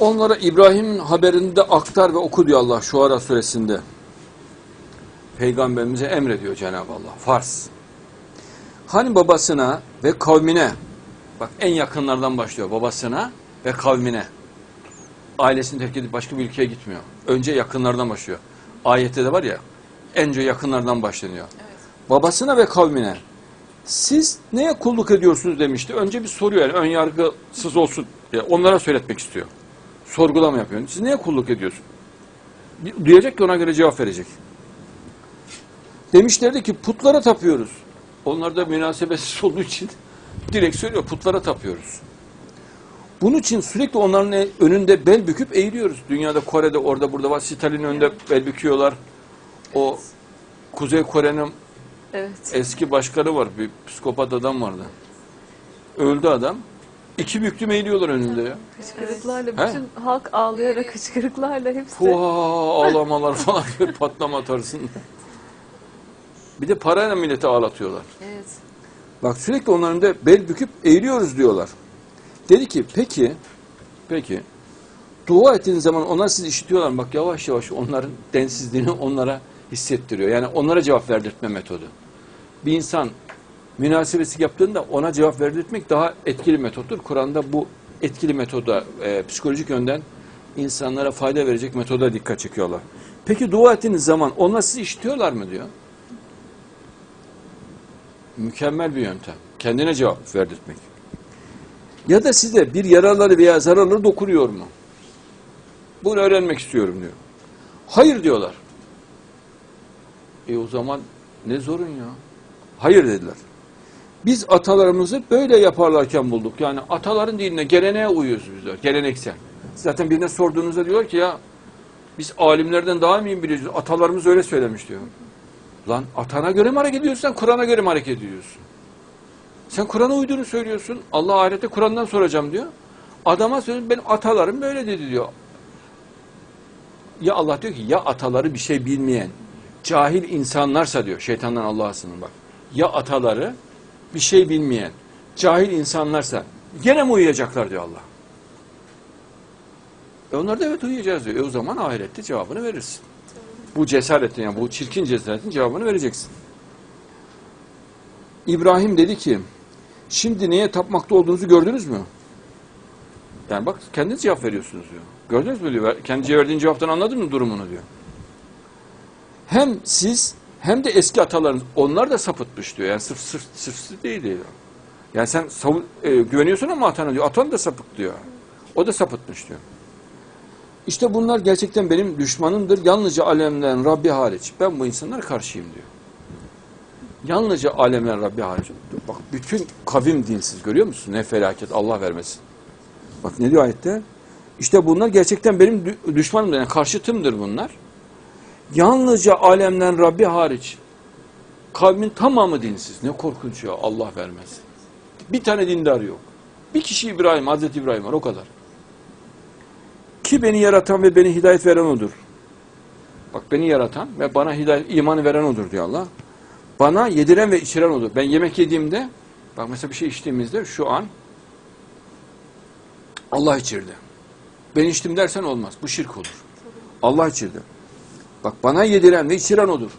Onlara İbrahim'in haberini de aktar ve oku diyor Allah Şuara suresinde. Peygamberimize emrediyor Cenab-ı Allah. Farz. Hani babasına ve kavmine, bak en yakınlardan başlıyor babasına ve kavmine. Ailesini terk edip başka bir ülkeye gitmiyor. Önce yakınlardan başlıyor. Ayette de var ya, önce yakınlardan başlanıyor. Babasına ve kavmine. Siz neye kulluk ediyorsunuz demişti. Önce bir soruyor yani ön yargısız olsun. diye. onlara söyletmek istiyor. Sorgulama yapıyor. Siz neye kulluk ediyorsun? Duyacak ki ona göre cevap verecek. Demişlerdi ki putlara tapıyoruz. Onlar da münasebetsiz olduğu için direkt söylüyor putlara tapıyoruz. Bunun için sürekli onların e- önünde bel büküp eğiliyoruz. Dünyada Kore'de orada burada var. Stalin önünde bel büküyorlar. O Kuzey Kore'nin Evet. eski başkanı var. Bir psikopat adam vardı. Öldü adam. İki büktüm eğiliyorlar önünde ya. Kışkırıklarla He? bütün halk ağlıyor ve kışkırıklarla hepsi. Puha ağlamalar falan böyle patlama tarzında. Bir de parayla milleti ağlatıyorlar. Evet. Bak sürekli onların önünde bel büküp eğiliyoruz diyorlar. Dedi ki peki peki dua ettiğiniz zaman onlar sizi işitiyorlar? Bak yavaş yavaş onların densizliğini onlara hissettiriyor. Yani onlara cevap verdirtme metodu. Bir insan münasebesi yaptığında ona cevap verdirtmek daha etkili metottur. Kur'an'da bu etkili metoda e, psikolojik yönden insanlara fayda verecek metoda dikkat çekiyorlar. Peki dua ettiğiniz zaman onlar sizi işitiyorlar mı diyor. Mükemmel bir yöntem. Kendine cevap verdirtmek. Ya da size bir yararları veya zararları dokunuyor mu? Bunu öğrenmek istiyorum diyor. Hayır diyorlar. E o zaman ne zorun ya? Hayır dediler. Biz atalarımızı böyle yaparlarken bulduk. Yani ataların dinine, geleneğe uyuyoruz bizler. Geleneksel. Zaten birine sorduğunuzda diyor ki ya biz alimlerden daha mı iyi biliyoruz? Atalarımız öyle söylemiş diyor. Lan atana göre mi hareket ediyorsun sen Kur'an'a göre mi hareket ediyorsun? Sen Kur'an'a uyduğunu söylüyorsun. Allah ahirette Kur'an'dan soracağım diyor. Adama söylüyor benim atalarım böyle dedi diyor. Ya Allah diyor ki ya ataları bir şey bilmeyen cahil insanlarsa diyor şeytandan Allah'a sığının bak. Ya ataları bir şey bilmeyen cahil insanlarsa gene mi uyuyacaklar diyor Allah. E onlar da evet uyuyacağız diyor. E o zaman ahirette cevabını verirsin. Bu cesaretin yani bu çirkin cesaretin cevabını vereceksin. İbrahim dedi ki şimdi neye tapmakta olduğunuzu gördünüz mü? Yani bak kendiniz cevap veriyorsunuz diyor. Gördünüz mü diyor. Kendi verdiğin cevaptan anladın mı durumunu diyor. Hem siz hem de eski atalarınız onlar da sapıtmış diyor. Yani sırf sırf sırf değil diyor. Yani sen savu- e, güveniyorsun ama atana diyor. Atan da sapık diyor. O da sapıtmış diyor. İşte bunlar gerçekten benim düşmanımdır. Yalnızca alemlerin Rabbi hariç. Ben bu insanlara karşıyım diyor. Yalnızca alemlerin Rabbi hariç. Bak bütün kavim dinsiz görüyor musun? Ne felaket Allah vermesin. Bak ne diyor ayette? İşte bunlar gerçekten benim dü- düşmanımdır. Yani karşıtımdır bunlar. Yalnızca alemden Rabbi hariç. Kavmin tamamı dinsiz. Ne korkunç ya Allah vermesin. Bir tane dindar yok. Bir kişi İbrahim, Hazreti İbrahim var o kadar. Ki beni yaratan ve beni hidayet veren odur. Bak beni yaratan ve bana hidayet, imanı veren odur diyor Allah. Bana yediren ve içiren odur. Ben yemek yediğimde, bak mesela bir şey içtiğimizde şu an Allah içirdi. Ben içtim dersen olmaz. Bu şirk olur. Allah içirdi. Bak bana yediren ve içiren odur.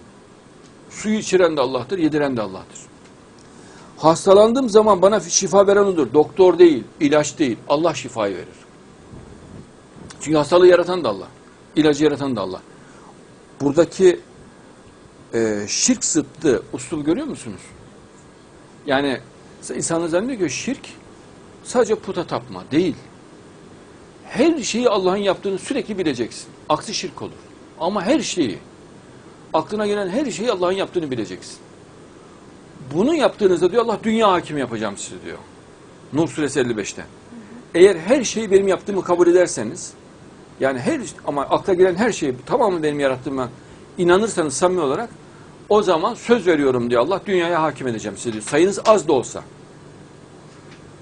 Suyu içiren de Allah'tır, yediren de Allah'tır. Hastalandığım zaman bana şifa veren odur. Doktor değil, ilaç değil. Allah şifayı verir. Çünkü hastalığı yaratan da Allah. İlacı yaratan da Allah. Buradaki e, şirk zıttı usul görüyor musunuz? Yani insanlar zannediyor ki şirk sadece puta tapma değil. Her şeyi Allah'ın yaptığını sürekli bileceksin. Aksi şirk olur. Ama her şeyi, aklına gelen her şeyi Allah'ın yaptığını bileceksin. Bunu yaptığınızda diyor Allah dünya hakimi yapacağım sizi diyor. Nur suresi 55'te. Eğer her şeyi benim yaptığımı kabul ederseniz, yani her ama akla gelen her şeyi tamamı benim yarattığıma inanırsanız samimi olarak o zaman söz veriyorum diyor Allah dünyaya hakim edeceğim sizi diyor. Sayınız az da olsa.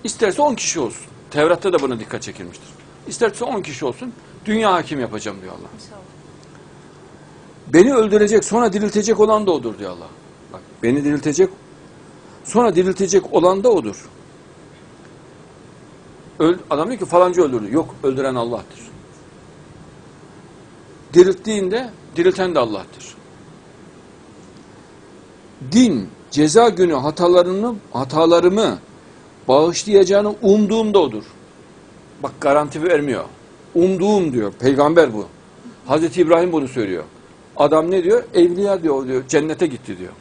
İsterse 10 kişi olsun. Tevrat'ta da buna dikkat çekilmiştir. İsterse 10 kişi olsun. Dünya hakim yapacağım diyor Allah. İnşallah. Beni öldürecek sonra diriltecek olan da odur diyor Allah. Bak beni diriltecek sonra diriltecek olan da odur. Adam diyor ki falanca öldürdü. Yok öldüren Allah'tır. Dirilttiğinde dirilten de Allah'tır. Din ceza günü hatalarını hatalarımı bağışlayacağını umduğum da odur. Bak garanti vermiyor. Umduğum diyor. Peygamber bu. Hazreti İbrahim bunu söylüyor. Adam ne diyor? Evliya diyor, diyor. Cennete gitti diyor.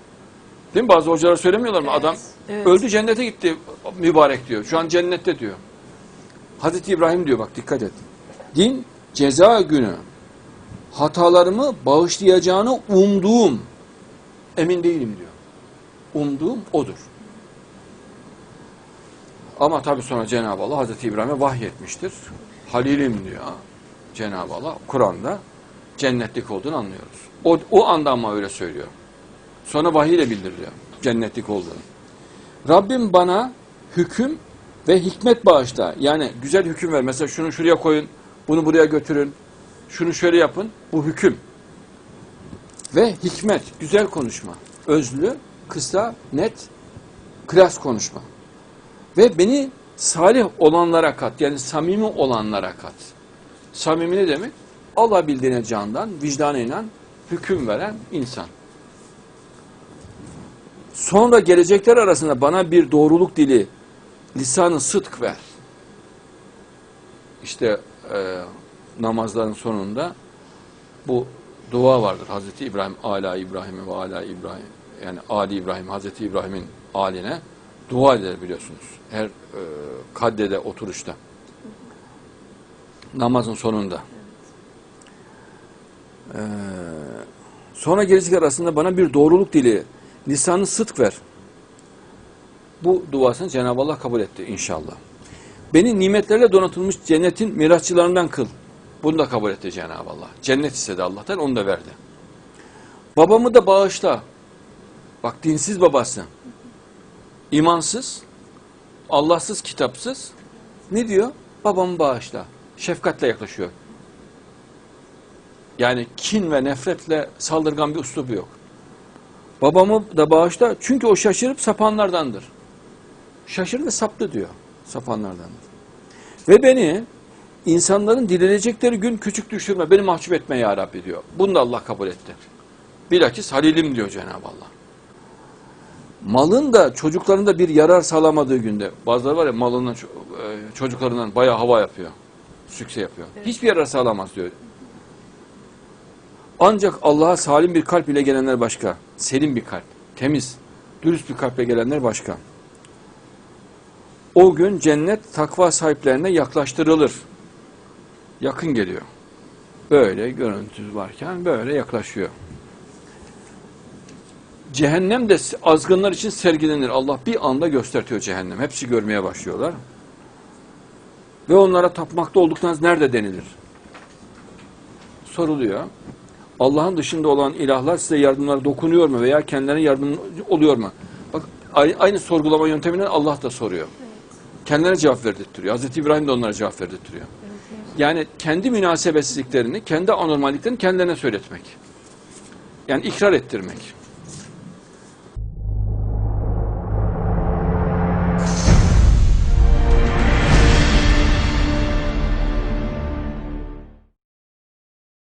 Değil mi? Bazı hocalar söylemiyorlar mı? Adam Evet. öldü cennete gitti mübarek diyor. Şu an cennette diyor. Hazreti İbrahim diyor bak dikkat et. Din ceza günü hatalarımı bağışlayacağını umduğum emin değilim diyor. Umduğum odur. Ama tabi sonra Cenab-ı Allah Hazreti İbrahim'e vahyetmiştir. Halilim diyor Cenab-ı Allah Kur'an'da cennetlik olduğunu anlıyoruz. O, o anda ama öyle söylüyor. Sonra vahiy ile bildiriyor cennetlik olduğunu. Rabbim bana hüküm ve hikmet bağışla. Yani güzel hüküm ver. Mesela şunu şuraya koyun, bunu buraya götürün, şunu şöyle yapın. Bu hüküm. Ve hikmet, güzel konuşma. Özlü, kısa, net, klas konuşma. Ve beni salih olanlara kat, yani samimi olanlara kat. Samimi ne demek? Allah bildiğine candan, vicdanıyla hüküm veren insan. Sonra gelecekler arasında bana bir doğruluk dili, lisanı sıdk ver. İşte e, namazların sonunda bu dua vardır. Hazreti İbrahim, Ala İbrahim'e ve Ala İbrahim. Yani Ali İbrahim, Hazreti İbrahim'in aline dua eder biliyorsunuz. Her e, kaddede, oturuşta. Namazın sonunda. Ee, sonra gelecekler arasında bana bir doğruluk dili, lisanı sıdk ver. Bu duasını Cenab-ı Allah kabul etti inşallah. Beni nimetlerle donatılmış cennetin mirasçılarından kıl. Bunu da kabul etti Cenab-ı Allah. Cennet istedi Allah'tan, onu da verdi. Babamı da bağışla. Bak dinsiz babası. İmansız, Allahsız, kitapsız. Ne diyor? Babamı bağışla. Şefkatle yaklaşıyor. Yani kin ve nefretle saldırgan bir üslubu yok. Babamı da bağışla çünkü o şaşırıp sapanlardandır. Şaşırdı ve saptı diyor. Sapanlardandır. Ve beni insanların dilenecekleri gün küçük düşürme, beni mahcup etme ya Rabbi diyor. Bunu da Allah kabul etti. Bilakis halilim diyor Cenab-ı Allah. Malın da çocukların da bir yarar sağlamadığı günde, bazıları var ya malından, ço- e, çocuklarından bayağı hava yapıyor, sükse yapıyor. Evet. Hiçbir yarar sağlamaz diyor. Ancak Allah'a salim bir kalp ile gelenler başka. Selim bir kalp, temiz, dürüst bir kalple gelenler başka. O gün cennet takva sahiplerine yaklaştırılır. Yakın geliyor. Böyle görüntü varken böyle yaklaşıyor. Cehennem de azgınlar için sergilenir. Allah bir anda göstertiyor cehennem. Hepsi görmeye başlıyorlar. Ve onlara tapmakta olduklarınız nerede denilir? Soruluyor. Allah'ın dışında olan ilahlar size yardımlara dokunuyor mu veya kendilerine yardım oluyor mu? Bak aynı, sorgulama yönteminden Allah da soruyor. Kendilerine cevap verdirtiyor. Hazreti İbrahim de onlara cevap verdirtiyor. Yani kendi münasebetsizliklerini, kendi anormalliklerini kendilerine söyletmek. Yani ikrar ettirmek.